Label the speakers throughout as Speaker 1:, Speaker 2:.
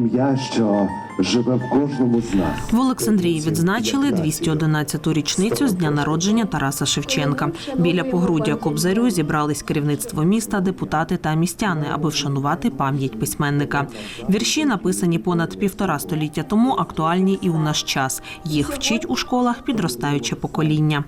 Speaker 1: ім'я, що живе в кожному з нас.
Speaker 2: В Олександрії відзначили 211-ту річницю з дня народження Тараса Шевченка. Біля погруддя Кобзарю зібрались керівництво міста, депутати та містяни, аби вшанувати пам'ять письменника. Вірші, написані понад півтора століття тому, актуальні і у наш час. Їх вчить у школах підростаюче покоління.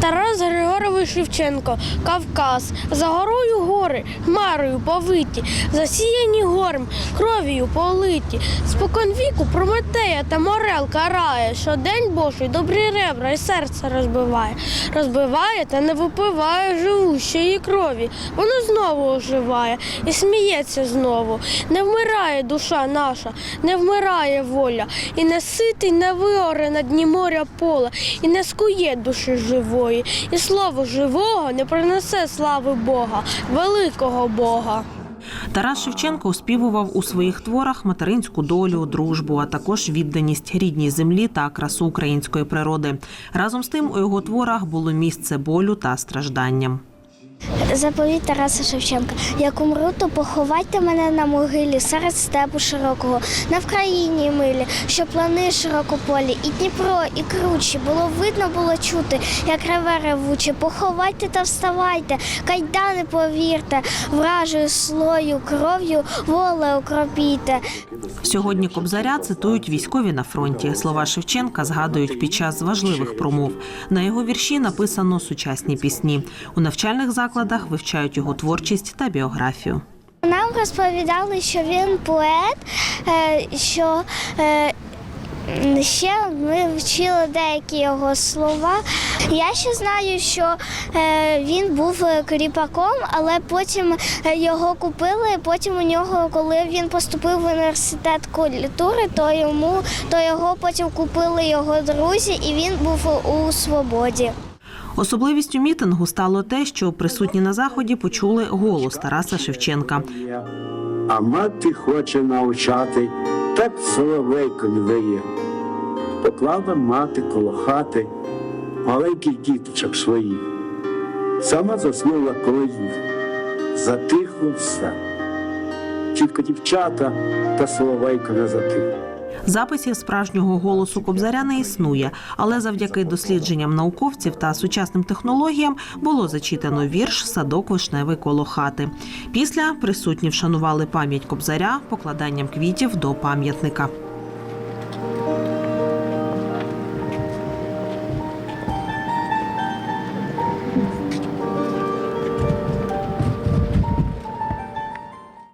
Speaker 3: Тарас Григорович Шевченко, Кавказ, за горою гори, хмарою повиті, засіяні горем, кров'ю политі. Спокон віку Прометея та Морел карає, що день Божий добрі ребра і серце розбиває. Розбиває та не випиває живущої крові. Воно знову оживає і сміється знову. Не вмирає душа наша, не вмирає воля, і не ситий не виоре на дні моря пола, і не скує душі живої, і слово живого не принесе слави Бога, великого Бога.
Speaker 2: Тарас Шевченко оспівував у своїх творах материнську долю, дружбу, а також відданість рідній землі та красу української природи. Разом з тим у його творах було місце болю та стражданням.
Speaker 4: Заповідь Тараса Шевченка. Як умру, то поховайте мене на могилі серед степу широкого, на Вкраїні милі, що плани широкополі, і Дніпро, і кручі. Було видно, було чути, як реве ревуче. Поховайте та вставайте, кайдани повірте, вражою слою, кров'ю воле окропійте.
Speaker 2: Сьогодні Кобзаря цитують військові на фронті. Слова Шевченка згадують під час важливих промов. На його вірші написано сучасні пісні. У навчальних закладах вивчають його творчість та біографію.
Speaker 4: Нам розповідали, що він поет, е, що е, ще ми вчили деякі його слова. Я ще знаю, що е, він був кріпаком, але потім його купили. Потім у нього, коли він поступив в університет культури, то йому то його потім купили його друзі, і він був у свободі.
Speaker 2: Особливістю мітингу стало те, що присутні на заході почули голос Тараса Шевченка.
Speaker 5: А мати хоче навчати, так соловейко не дає. Поклала мати коло хати маленьких діточок своїх. Сама заснула коло їх. Затихло все. Тільки дівчата та соловейко не затихло.
Speaker 2: Записів справжнього голосу Кобзаря не існує, але завдяки дослідженням науковців та сучасним технологіям було зачитано вірш Садок вишневий коло хати. Після присутні вшанували пам'ять Кобзаря покладанням квітів до пам'ятника.